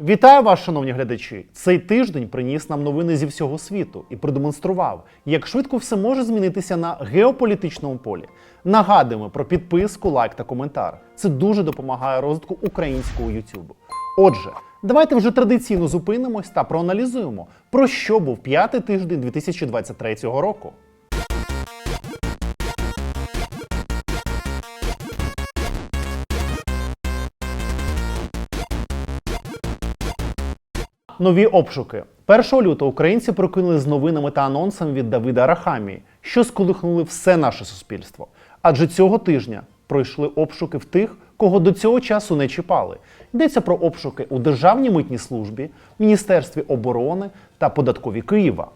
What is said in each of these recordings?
Вітаю вас, шановні глядачі! Цей тиждень приніс нам новини зі всього світу і продемонстрував, як швидко все може змінитися на геополітичному полі. Нагадуємо про підписку, лайк та коментар. Це дуже допомагає розвитку українського Ютубу. Отже, давайте вже традиційно зупинимось та проаналізуємо, про що був п'ятий тиждень 2023 року. Нові обшуки. 1 лютого українці прокинули з новинами та анонсами від Давида Арахамії, що сколихнули все наше суспільство. Адже цього тижня пройшли обшуки в тих, кого до цього часу не чіпали. Йдеться про обшуки у Державній митній службі, Міністерстві оборони та податкові Києва.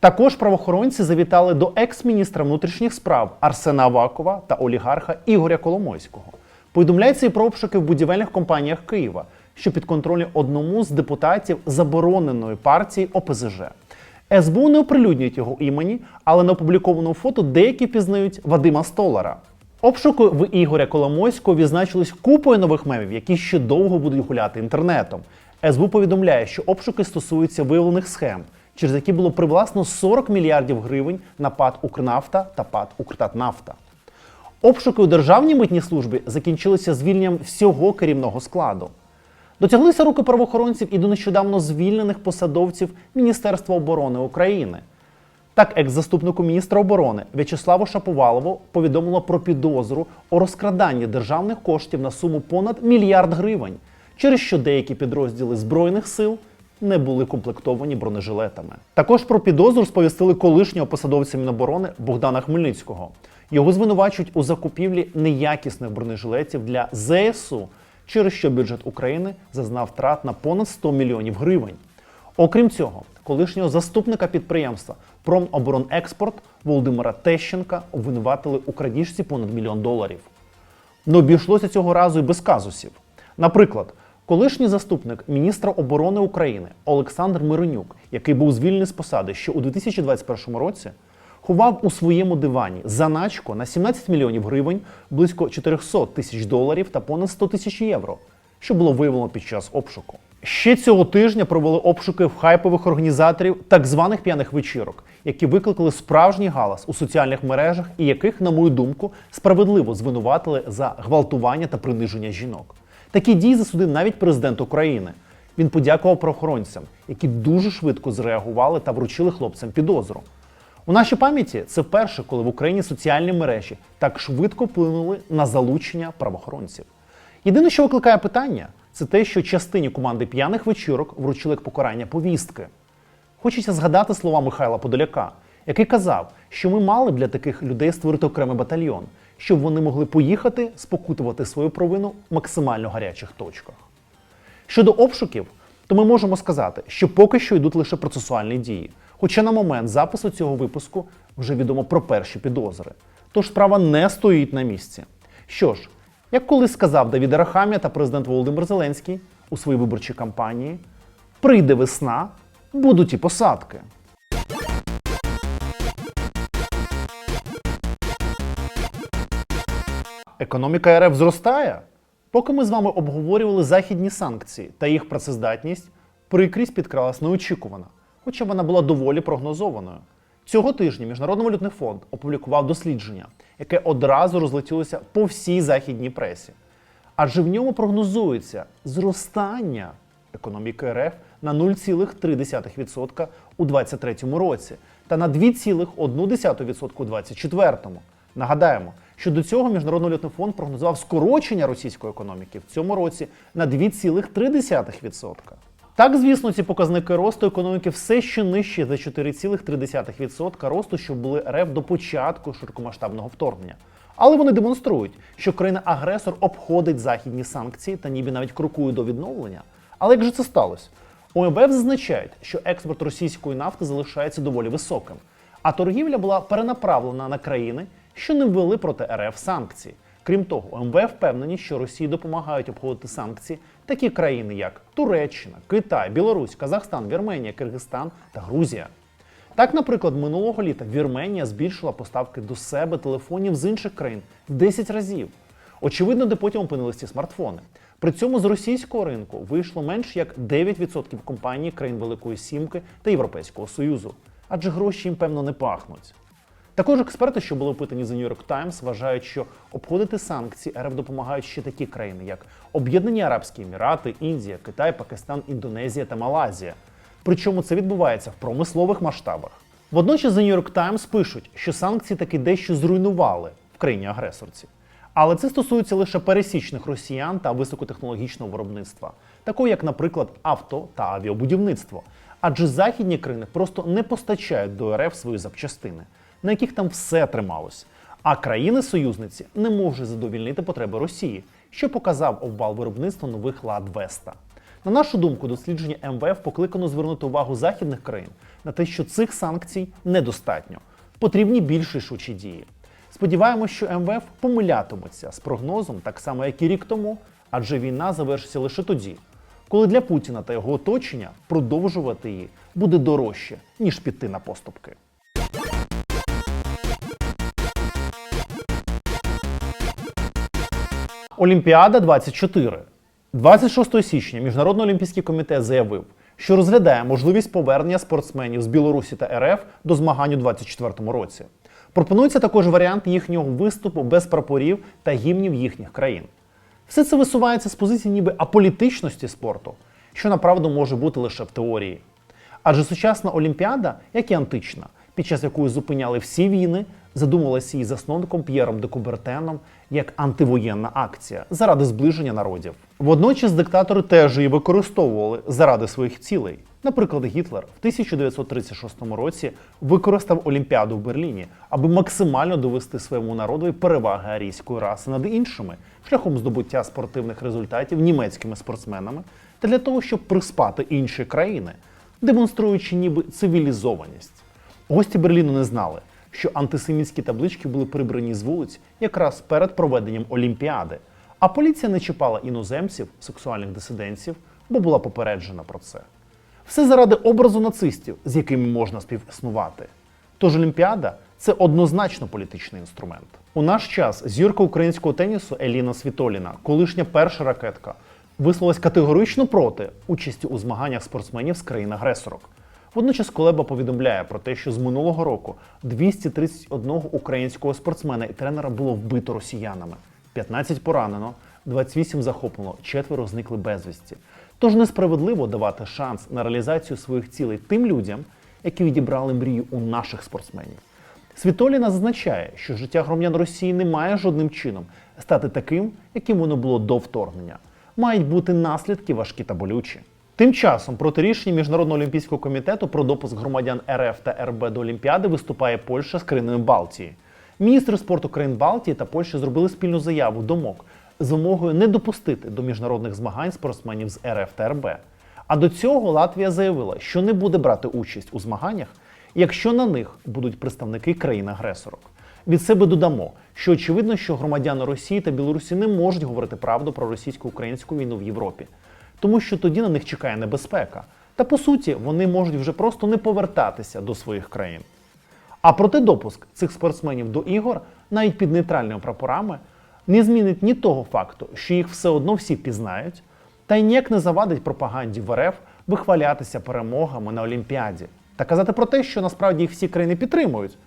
Також правоохоронці завітали до екс-міністра внутрішніх справ Арсена Авакова та олігарха Ігоря Коломойського. Повідомляється і про обшуки в будівельних компаніях Києва, що підконтрольні одному з депутатів забороненої партії ОПЗЖ. СБУ не оприлюднюють його імені, але на опублікованому фото деякі пізнають Вадима Столара. Обшуки в Ігоря Коломойського відзначились купою нових мемів, які ще довго будуть гуляти інтернетом. СБУ повідомляє, що обшуки стосуються виявлених схем, через які було привласно 40 мільярдів гривень на ПАД Укрнафта та ПАД Укртатнафта. Обшуки у державній митній службі закінчилися звільненням всього керівного складу. Дотяглися руки правоохоронців і до нещодавно звільнених посадовців Міністерства оборони України. Так, екс-заступнику міністра оборони В'ячеславу Шаповалову повідомило про підозру у розкраданні державних коштів на суму понад мільярд гривень, через що деякі підрозділи збройних сил не були комплектовані бронежилетами. Також про підозру сповістили колишнього посадовця Міноборони Богдана Хмельницького. Його звинувачують у закупівлі неякісних бронежилетів для ЗСУ, через що бюджет України зазнав втрат на понад 100 мільйонів гривень. Окрім цього, колишнього заступника підприємства Промоборонекспорт Володимира Тещенка обвинуватили у крадіжці понад мільйон доларів. Не обійшлося цього разу і без казусів. Наприклад, колишній заступник міністра оборони України Олександр Миронюк, який був звільнений з посади ще у 2021 році, ховав у своєму дивані заначку на 17 мільйонів гривень, близько 400 тисяч доларів та понад 100 тисяч євро, що було виявлено під час обшуку. Ще цього тижня провели обшуки в хайпових організаторів так званих п'яних вечірок, які викликали справжній галас у соціальних мережах і яких, на мою думку, справедливо звинуватили за гвалтування та приниження жінок. Такі дії засудив навіть президент України. Він подякував правоохоронцям, які дуже швидко зреагували та вручили хлопцям підозру. У нашій пам'яті це вперше, коли в Україні соціальні мережі так швидко вплинули на залучення правоохоронців. Єдине, що викликає питання, це те, що частині команди п'яних вечірок вручили як покарання повістки. Хочеться згадати слова Михайла Подоляка, який казав, що ми мали для таких людей створити окремий батальйон, щоб вони могли поїхати спокутувати свою провину в максимально гарячих точках. Щодо обшуків, то ми можемо сказати, що поки що йдуть лише процесуальні дії. Хоча на момент запису цього випуску вже відомо про перші підозри. Тож справа не стоїть на місці. Що ж, як колись сказав Давід Арахамія та президент Володимир Зеленський у своїй виборчій кампанії, прийде весна, будуть і посадки. Економіка РФ зростає. Поки ми з вами обговорювали західні санкції та їх працездатність, прикрість підкралась неочікувана, хоча вона була доволі прогнозованою. Цього тижня Міжнародний валютний фонд опублікував дослідження, яке одразу розлетілося по всій західній пресі. Адже в ньому прогнозується зростання економіки РФ на 0,3% у 2023 році та на 2,1% у 2024. Нагадаємо, що до цього Міжнародний валютний фонд прогнозував скорочення російської економіки в цьому році на 2,3%. Так, звісно, ці показники росту економіки все ще нижчі за 4,3% росту, що були РФ до початку широкомасштабного вторгнення. Але вони демонструють, що країна-агресор обходить західні санкції та ніби навіть крокує до відновлення. Але як же це сталося? ОМВФ зазначають, що експорт російської нафти залишається доволі високим, а торгівля була перенаправлена на країни, що не ввели проти РФ санкції. Крім того, МВФ впевнені, що Росії допомагають обходити санкції такі країни, як Туреччина, Китай, Білорусь, Казахстан, Вірменія, Киргизстан та Грузія. Так, наприклад, минулого літа Вірменія збільшила поставки до себе телефонів з інших країн в 10 разів. Очевидно, де потім опинились ці смартфони. При цьому з російського ринку вийшло менш як 9% компаній країн Великої Сімки та Європейського Союзу, адже гроші їм певно не пахнуть. Також експерти, що були опитані за New York Times, вважають, що обходити санкції РФ допомагають ще такі країни, як Об'єднані Арабські Емірати, Індія, Китай, Пакистан, Індонезія та Малайзія. Причому це відбувається в промислових масштабах. Водночас The New York Times пишуть, що санкції таки дещо зруйнували в країні агресорці. Але це стосується лише пересічних росіян та високотехнологічного виробництва, такого як, наприклад, авто та авіабудівництво. Адже західні країни просто не постачають до РФ свої запчастини, на яких там все трималось. А країни-союзниці не можуть задовільнити потреби Росії, що показав обвал виробництва нових лад Веста. На нашу думку, дослідження МВФ покликано звернути увагу західних країн на те, що цих санкцій недостатньо. Потрібні більш рішучі дії. Сподіваємось, що МВФ помилятиметься з прогнозом, так само як і рік тому, адже війна завершиться лише тоді, коли для Путіна та його оточення продовжувати її буде дорожче, ніж піти на поступки. Олімпіада 24. 26 січня Міжнародний олімпійський комітет заявив, що розглядає можливість повернення спортсменів з Білорусі та РФ до змагань у 2024 році. Пропонується також варіант їхнього виступу без прапорів та гімнів їхніх країн. Все це висувається з позиції ніби аполітичності спорту, що направду може бути лише в теорії. Адже сучасна Олімпіада, як і антична, під час якої зупиняли всі війни, задумувалася її засновником П'єром де Кубертеном як антивоєнна акція заради зближення народів. Водночас диктатори теж її використовували заради своїх цілей. Наприклад, Гітлер в 1936 році використав Олімпіаду в Берліні, аби максимально довести своєму народові переваги арійської раси над іншими шляхом здобуття спортивних результатів німецькими спортсменами та для того, щоб приспати інші країни, демонструючи ніби цивілізованість. Гості Берліну не знали, що антисемітські таблички були прибрані з вулиць якраз перед проведенням Олімпіади, а поліція не чіпала іноземців, сексуальних дисидентів, бо була попереджена про це. Все заради образу нацистів, з якими можна співіснувати. Тож Олімпіада це однозначно політичний інструмент. У наш час зірка українського тенісу Еліна Світоліна, колишня перша ракетка, висловилась категорично проти участі у змаганнях спортсменів з країн-агресорок. Водночас Колеба повідомляє про те, що з минулого року 231 українського спортсмена і тренера було вбито росіянами, 15 поранено, 28 захоплено, четверо зникли безвісті. Тож несправедливо давати шанс на реалізацію своїх цілей тим людям, які відібрали мрію у наших спортсменів. Світоліна зазначає, що життя громадян Росії не має жодним чином стати таким, яким воно було до вторгнення. Мають бути наслідки важкі та болючі. Тим часом проти рішення Міжнародного олімпійського комітету про допуск громадян РФ та РБ до Олімпіади виступає Польща з країнами Балтії. Міністри спорту країн Балтії та Польщі зробили спільну заяву до МОК з вимогою не допустити до міжнародних змагань спортсменів з РФ та РБ. А до цього Латвія заявила, що не буде брати участь у змаганнях, якщо на них будуть представники країн-агресорок. Від себе додамо, що очевидно, що громадяни Росії та Білорусі не можуть говорити правду про російсько-українську війну в Європі, тому що тоді на них чекає небезпека. Та по суті вони можуть вже просто не повертатися до своїх країн. А проте допуск цих спортсменів до ігор, навіть під нейтральними прапорами, не змінить ні того факту, що їх все одно всі пізнають, та й ніяк не завадить пропаганді в РФ вихвалятися перемогами на Олімпіаді та казати про те, що насправді їх всі країни підтримують.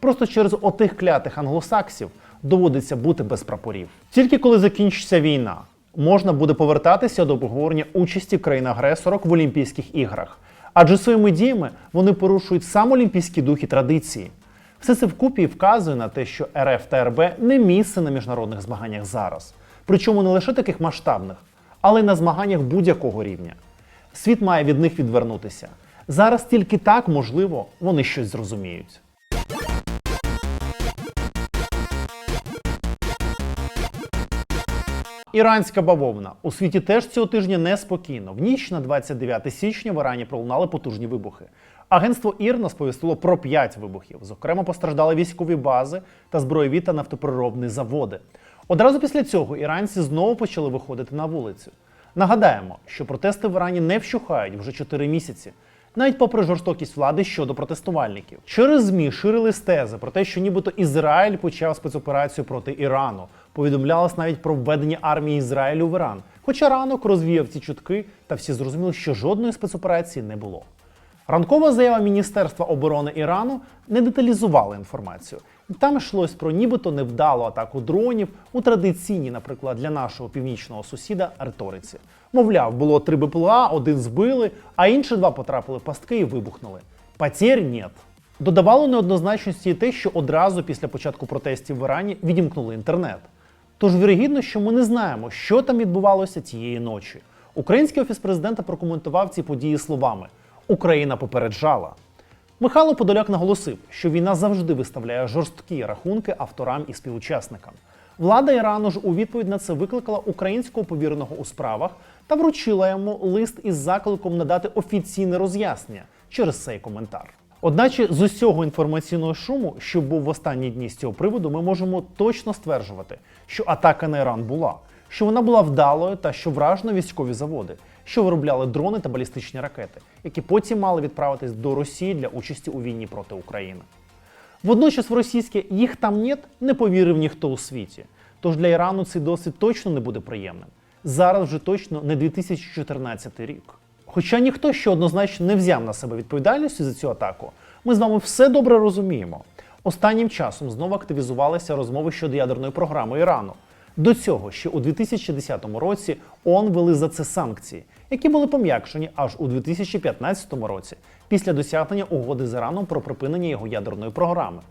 Просто через отих клятих англосаксів доводиться бути без прапорів. Тільки коли закінчиться війна, можна буде повертатися до обговорення участі країн-агресорок в Олімпійських іграх. Адже своїми діями вони порушують сам олімпійський дух і традиції. Все це вкупі вказує на те, що РФ та РБ не місце на міжнародних змаганнях зараз. Причому не лише таких масштабних, але й на змаганнях будь-якого рівня. Світ має від них відвернутися. Зараз тільки так, можливо, вони щось зрозуміють. Іранська бавовна у світі теж цього тижня неспокійно. В ніч на 29 січня в Ірані пролунали потужні вибухи. Агентство ІРНА сповістило про 5 вибухів. Зокрема, постраждали військові бази та збройові та нафтопереробні заводи. Одразу після цього іранці знову почали виходити на вулицю. Нагадаємо, що протести в Ірані не вщухають вже 4 місяці. Навіть попри жорстокість влади щодо протестувальників, через змі ширились тези про те, що нібито Ізраїль почав спецоперацію проти Ірану. Повідомлялось навіть про введення армії Ізраїлю в Іран, Хоча ранок розвіяв ці чутки, та всі зрозуміли, що жодної спецоперації не було. Ранкова заява Міністерства оборони Ірану не деталізувала інформацію. Там йшлось про нібито невдалу атаку дронів у традиційній, наприклад, для нашого північного сусіда риториці. Мовляв, було три БПЛА, один збили, а інші два потрапили в пастки і вибухнули. Потерь нет. Додавало неоднозначності те, що одразу після початку протестів в Ірані відімкнули інтернет. Тож вірогідно, що ми не знаємо, що там відбувалося цієї ночі. Український офіс президента прокоментував ці події словами: Україна попереджала. Михайло Подоляк наголосив, що війна завжди виставляє жорсткі рахунки авторам і співучасникам. Влада Ірану ж у відповідь на це викликала українського повіреного у справах та вручила йому лист із закликом надати офіційне роз'яснення через цей коментар. Одначе з усього інформаційного шуму, що був в останні дні з цього приводу, ми можемо точно стверджувати, що атака на Іран була, що вона була вдалою та що вражено військові заводи, що виробляли дрони та балістичні ракети, які потім мали відправитись до Росії для участі у війні проти України. Водночас в російське їх там нет не повірив ніхто у світі. Тож для Ірану цей досвід точно не буде приємним. Зараз вже точно не 2014 рік. Хоча ніхто ще однозначно не взяв на себе відповідальності за цю атаку, ми з вами все добре розуміємо. Останнім часом знову активізувалися розмови щодо ядерної програми Ірану. До цього ще у 2010 році ООН вели за це санкції, які були пом'якшені аж у 2015 році після досягнення угоди з Іраном про припинення його ядерної програми.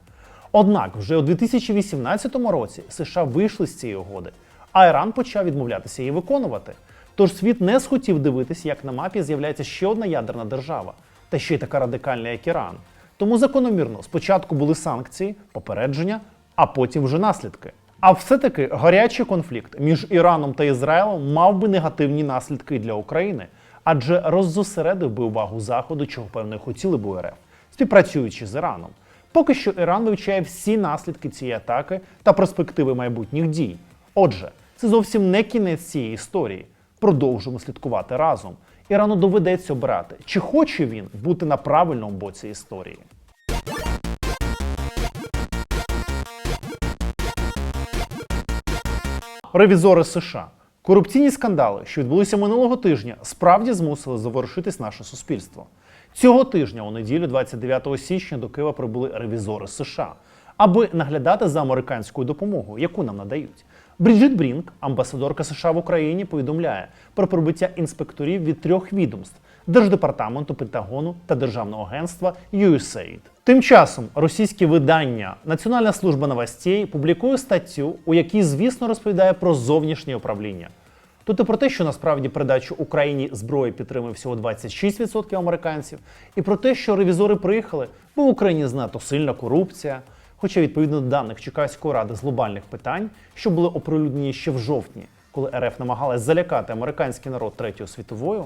Однак вже у 2018 році США вийшли з цієї угоди, а Іран почав відмовлятися її виконувати. Тож світ не схотів дивитися, як на мапі з'являється ще одна ядерна держава, та ще й така радикальна, як Іран. Тому закономірно спочатку були санкції, попередження, а потім вже наслідки. А все-таки гарячий конфлікт між Іраном та Ізраїлем мав би негативні наслідки для України, адже роззосередив би увагу Заходу, чого певно хотіли б РФ, співпрацюючи з Іраном. Поки що Іран вивчає всі наслідки цієї атаки та перспективи майбутніх дій. Отже, це зовсім не кінець цієї історії. Продовжимо слідкувати разом. Ірану доведеться обирати, чи хоче він бути на правильному боці історії. Ревізори США. Корупційні скандали, що відбулися минулого тижня, справді змусили заворушитись наше суспільство. Цього тижня, у неділю, 29 січня, до Києва прибули ревізори США, аби наглядати за американською допомогою, яку нам надають. Бріджит Брінк, амбасадорка США в Україні, повідомляє про прибуття інспекторів від трьох відомств Держдепартаменту, Пентагону та Державного агентства USAID. Тим часом російське видання Національна служба новостей публікує статтю, у якій, звісно, розповідає про зовнішнє управління. Тут і про те, що насправді передачу Україні зброї підтримує всього 26% американців, і про те, що ревізори приїхали, бо в Україні знато сильна корупція. Хоча, відповідно до даних Чекаської ради з глобальних питань, що були оприлюднені ще в жовтні, коли РФ намагалась залякати американський народ Третьою світовою,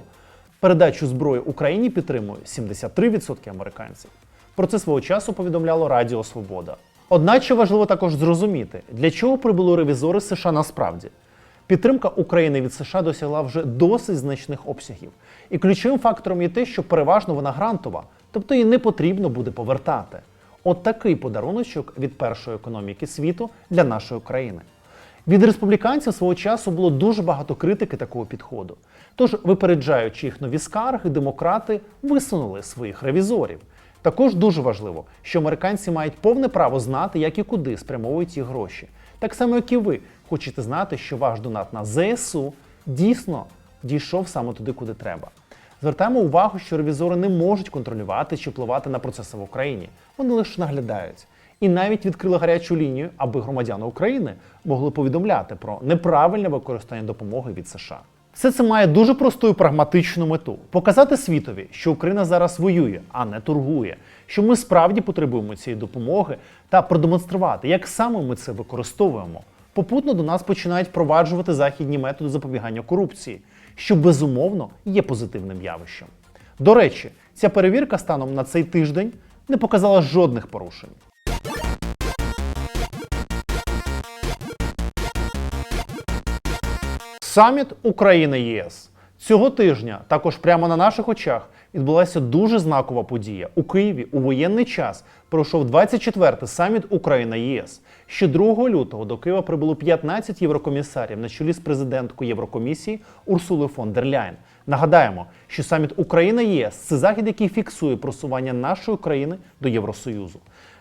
передачу зброї Україні підтримує 73% американців. Про це свого часу повідомляло Радіо Свобода. Одначе важливо також зрозуміти, для чого прибули ревізори США насправді. Підтримка України від США досягла вже досить значних обсягів. І ключовим фактором є те, що переважно вона грантова, тобто її не потрібно буде повертати. От такий подаруночок від першої економіки світу для нашої країни. Від республіканців свого часу було дуже багато критики такого підходу. Тож, випереджаючи їх нові скарги, демократи висунули своїх ревізорів. Також дуже важливо, що американці мають повне право знати, як і куди спрямовують ці гроші. Так само, як і ви хочете знати, що ваш донат на ЗСУ дійсно дійшов саме туди, куди треба. Звертаємо увагу, що ревізори не можуть контролювати чи впливати на процеси в Україні. Вони лише наглядають. І навіть відкрили гарячу лінію, аби громадяни України могли повідомляти про неправильне використання допомоги від США. Все це має дуже просту і прагматичну мету показати світові, що Україна зараз воює, а не торгує, що ми справді потребуємо цієї допомоги та продемонструвати, як саме ми це використовуємо. Попутно до нас починають впроваджувати західні методи запобігання корупції, що безумовно є позитивним явищем. До речі, ця перевірка станом на цей тиждень не показала жодних порушень. Саміт Україна ЄС. Цього тижня також прямо на наших очах відбулася дуже знакова подія. У Києві у воєнний час пройшов 24-й саміт Україна ЄС. Ще 2 лютого до Києва прибуло 15 єврокомісарів на чолі з президенткою Єврокомісії Урсулою фон дер Ляйн. Нагадаємо, що саміт Україна ЄС це захід, який фіксує просування нашої країни до Євросоюзу.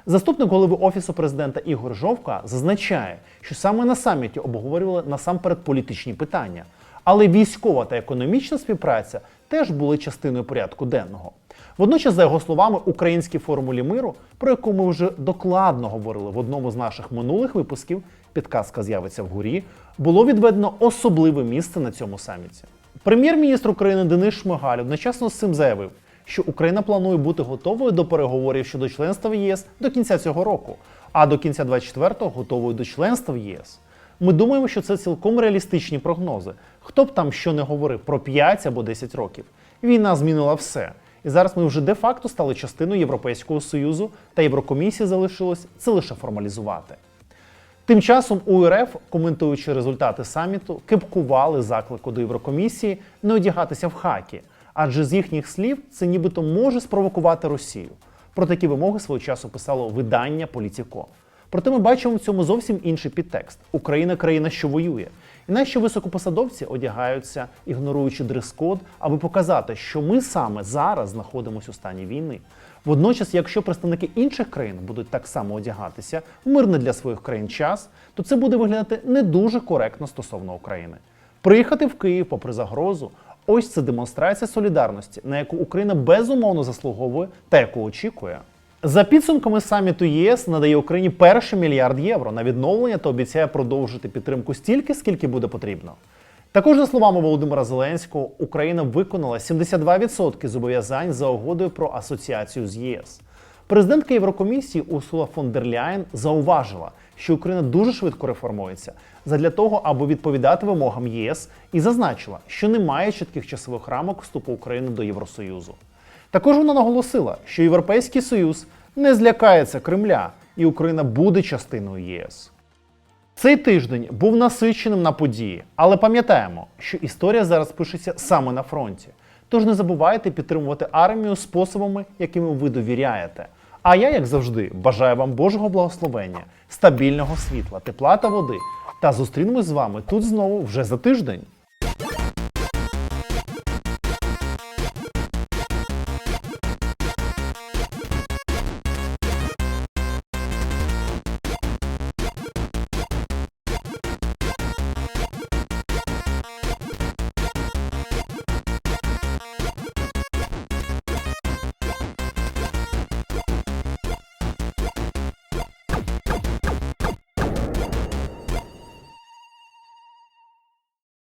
Заступник голови офісу президента Ігор Жовка зазначає, що саме на саміті обговорювали насамперед політичні питання, але військова та економічна співпраця теж були частиною порядку денного. Водночас, за його словами, українській формулі миру, про яку ми вже докладно говорили в одному з наших минулих випусків, підказка з'явиться вгорі, було відведено особливе місце на цьому саміті. Прем'єр-міністр України Денис Шмигаль одночасно з цим заявив, що Україна планує бути готовою до переговорів щодо членства в ЄС до кінця цього року, а до кінця 24-го готовою до членства в ЄС. Ми думаємо, що це цілком реалістичні прогнози. Хто б там що не говорив про 5 або 10 років. Війна змінила все. І зараз ми вже де-факто стали частиною Європейського Союзу, та Єврокомісії залишилось це лише формалізувати. Тим часом у РФ, коментуючи результати саміту, кепкували заклику до Єврокомісії не одягатися в хакі, адже з їхніх слів це нібито може спровокувати Росію. Про такі вимоги свого часу писало видання Політіко. Проте ми бачимо в цьому зовсім інший підтекст: Україна країна, що воює. І наші високопосадовці одягаються, ігноруючи дрес-код, аби показати, що ми саме зараз знаходимося у стані війни. Водночас, якщо представники інших країн будуть так само одягатися в мирний для своїх країн час, то це буде виглядати не дуже коректно стосовно України. Приїхати в Київ попри загрозу. Ось це демонстрація солідарності, на яку Україна безумовно заслуговує та яку очікує. За підсумками саміту ЄС надає Україні перший мільярд євро на відновлення та обіцяє продовжити підтримку стільки, скільки буде потрібно. Також, за словами Володимира Зеленського, Україна виконала 72% зобов'язань за угодою про асоціацію з ЄС. Президентка Єврокомісії Урсула фон дер Ляєн зауважила, що Україна дуже швидко реформується задля того, аби відповідати вимогам ЄС, і зазначила, що немає чітких часових рамок вступу України до Євросоюзу. Також вона наголосила, що Європейський Союз не злякається Кремля, і Україна буде частиною ЄС. Цей тиждень був насиченим на події, але пам'ятаємо, що історія зараз пишеться саме на фронті. Тож не забувайте підтримувати армію способами, якими ви довіряєте. А я, як завжди, бажаю вам Божого благословення, стабільного світла, тепла та води. Та зустрінемось з вами тут знову вже за тиждень.